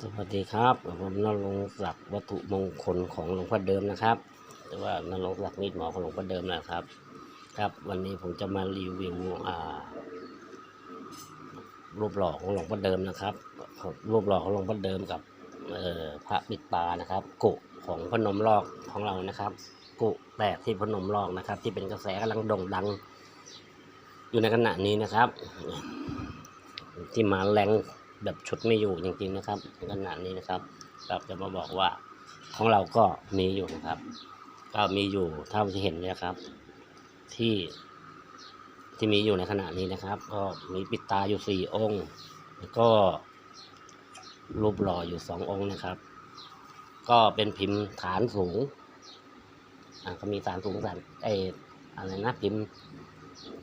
สวัสดีครับผมนรงศักดิ์วัตถุมงคลของหลวงพ่อเดิมนะครับ แต่ว่านรงศักดิ์มีดหมอของหลวงพ่อเดิมนะครับ ครับ วันนี้ผมจะมารีวิวอ่า รูปหล่อของหลวงพ่อเดิมนะครับรูปหล่อของหลวงพ่อเดิมกับพระปิดตานะครับกุของพนมลอกของเรานะครับกุแตกที่พนมลอกนะครับ ที่เป็นกระแสกำลังโด่งดัง อยู่ในขณะนี้นะครับ ที่มาแรง แบบชุดไม่อยู่จริงๆนะครับในขณะนี้นะครับ เราจะมาบอกว่าของเราก็มีอยู่นะครับ ก็มีอยู่เท่าที่เห็นนี่ยครับ ที่ที่มีอยู่ในขณะนี้นะครับ ก็มีปิดตาอยู่สี่องค์แล้วก็รูปหล่ออยู่สององค์นะครับ ก็เป็นพิมพ์ฐานสูงอ่าก็มีฐานสูงฐานไออะไรนะพิมพ์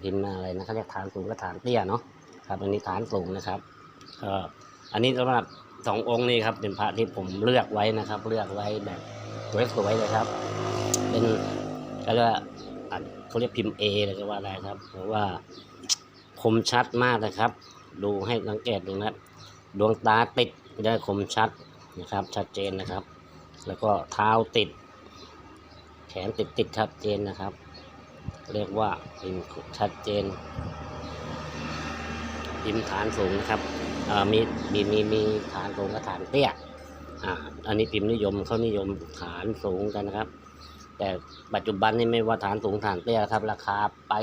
พิมพ์อะไรนะเขาเรียกฐานสูงกับฐานเตี้ยเนาะครับอันนี้ฐานสูงนะครับ อันนี้สำหรับสององค์นี้ครับ เป็นพระที่ผมเลือกไว้นะครับ เลือกไว้แบบสวยๆเลยครับ เป็นก็เรียกว่าเขาเรียกพิมพ์เอเลยก็ว่าได้ครับ เพราะว่าคมชัดมากนะครับ ดูให้สังเกตดูนะดวงตาติดได้คมชัดนะครับ ชัดเจนนะครับ แล้วก็เท้าติด แขนติดติดชัดเจนนะครับ เรียกว่าพิมพ์ชัดเจนพิมพ์ฐานสูงนะครับ มีมีมีมีฐานสูงกับฐานเตี้ยอ่าอันนี้พิมพ์นิยมเขานิยมฐานสูงกันนะครับ แต่ปัจจุบันนี้ไม่ว่าฐานสูงฐานเตี้ยครับ ราคาไป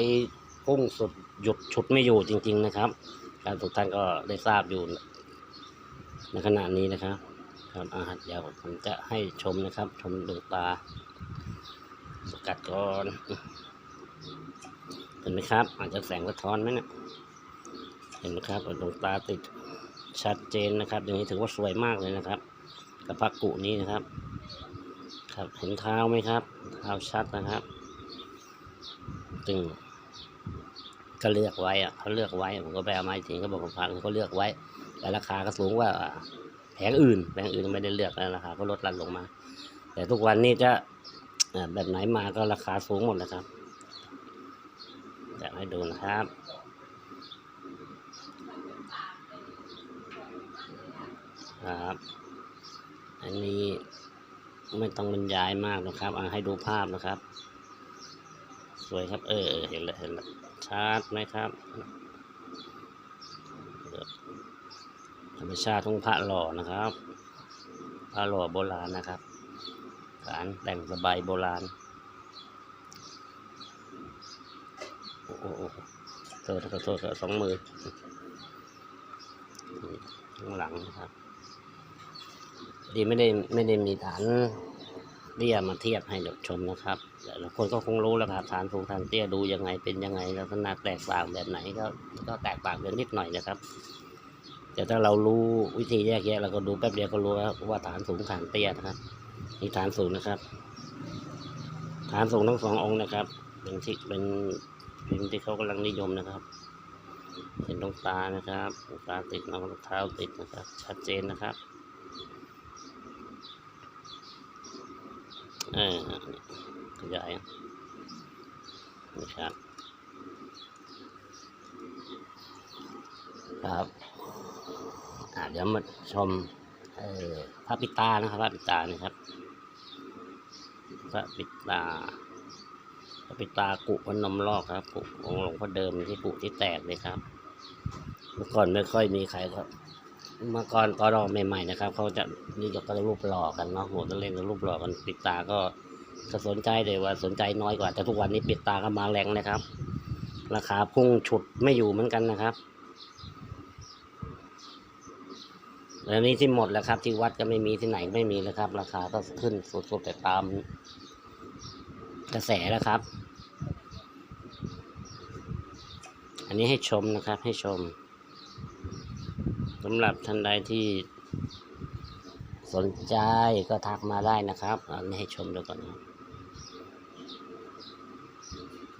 พุ่งสุดหยุดชุดไม่อยู่จริง ๆนะครับ การทุกท่านก็ได้ทราบอยู่ในขณะนี้นะครับครับอาเดี๋ยวผมจะให้ชมนะครับ ชมดวงตาสกัดก่อนเห็นไหมครับ อาจจะแสงสะท้อนไหมเนะี่ยเห็นไหมครับดวงตาติด ชัดเจนนะครับ อย่างนี้ถือว่าสวยมากเลยนะครับ กับพักกุนี้นะครับ ครับเห็นเท้าไหมครับ เท้าชัดนะครับจึงก็เลือกไว้อะเขาเลือกไว้ ผมก็ไปเอาม้จริงก็บอกผมพักเขาเลือกไว้ แต่ราคาก็สูงกว่าแผงอื่นแผงอื่นไม่ได้เลือกแล้วราคาก็ลดหลั่นลงมา แต่ทุกวันนี้จะแบบไหนมาก็ราคาสูงหมดนะครับจะให้ดูนะครับ ครับ อันนี้ไม่ต้องบรรยายมากนะครับเอาให้ดูภาพนะครับ สวยครับ เออเห็นแล้วเห็นแล้วชัดไหมครับธรรมชาติทุ่งพระหล่อนะครับ พระหล่อโบราณนะครับการแต่งสบายโบราณโอ้โหโทษขอโทษสองมือข้างหลังนะครับ ดีไม่ได้ไม่ได้มีฐานเตี้ยมาเทียบให้เด็กชมนะครับแต่ละคนก็คงรู้แล้วครับฐานสูงฐานเตี้ยดูยังไงเป็นยังไงลักษณะแตกต่างแบบไหนก็ก็แตกต่างกันนิดหน่อยนะครับแต่ถ้าเรารู้วิธีแยกแยะเราก็ดูแป๊บเดียวก็รู้แล้วว่าฐานสูงฐานเตี้ยนะครับนี่ฐานสูงนะครับ ฐานสูงทั้งสององค์นะครับ เป็นที่เป็นพิมพ์ที่เขากำลังนิยมนะครับ เห็นตรงตานะครับตรงตาติดน้องเท้าติดนะครับ ชัดเจนนะครับ เออขยายนี่ครับครับเดี๋ยวมาชมพระปิตานะครับพระปิตานะครับพระปิตาพระปิตากุพนมลอกครับกุของหลวงพ่อเดิมที่กุที่แตกเลยครับ เมื่อก่อนไม่ค่อยมีใครครับ เมื่อก่อนตอนเราใหม่ๆนะครับ เขาจะนี่ยกกันรูปหล่อกันเนาะโหจะเล่นกับรูปหล่อกันปิดตาก็ก็สนใจเลยว่าสนใจน้อยกว่า แต่ทุกวันนี้ปิดตาก็มาแรงนะครับ ราคาพุ่งฉุดไม่อยู่เหมือนกันนะครับแล้วนี้ที่หมดแล้วครับ ที่วัดก็ไม่มีที่ไหนไม่มีแล้วครับ ราคาก็ขึ้นสุดๆแต่ตามกระแสแล้วครับ อันนี้ให้ชมนะครับ ให้ชม สำหรับท่านใดที่สนใจก็ทักมาได้นะครับอันนี้ให้ชมดูก่อนนะ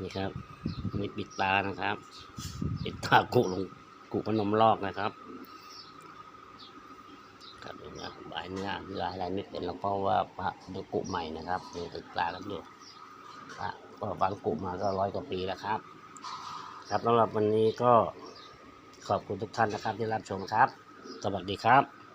นี่ครับนี่ปิดตานะครับ ปิดตากุลงกุพนมลอกนะครับครับเนื้อใบเนื้อเนื้ออะไรไม่เป็นหรอกเพราะว่าพระดูกุใหม่นะครับมีติดตากันดูพระก็บางกุมาก็ร้อยกว่าปีแล้วครับ ครับสำหรับวันนี้ก็ ขอบคุณทุกท่านนะครับที่รับชมครับ สวัสดีครับ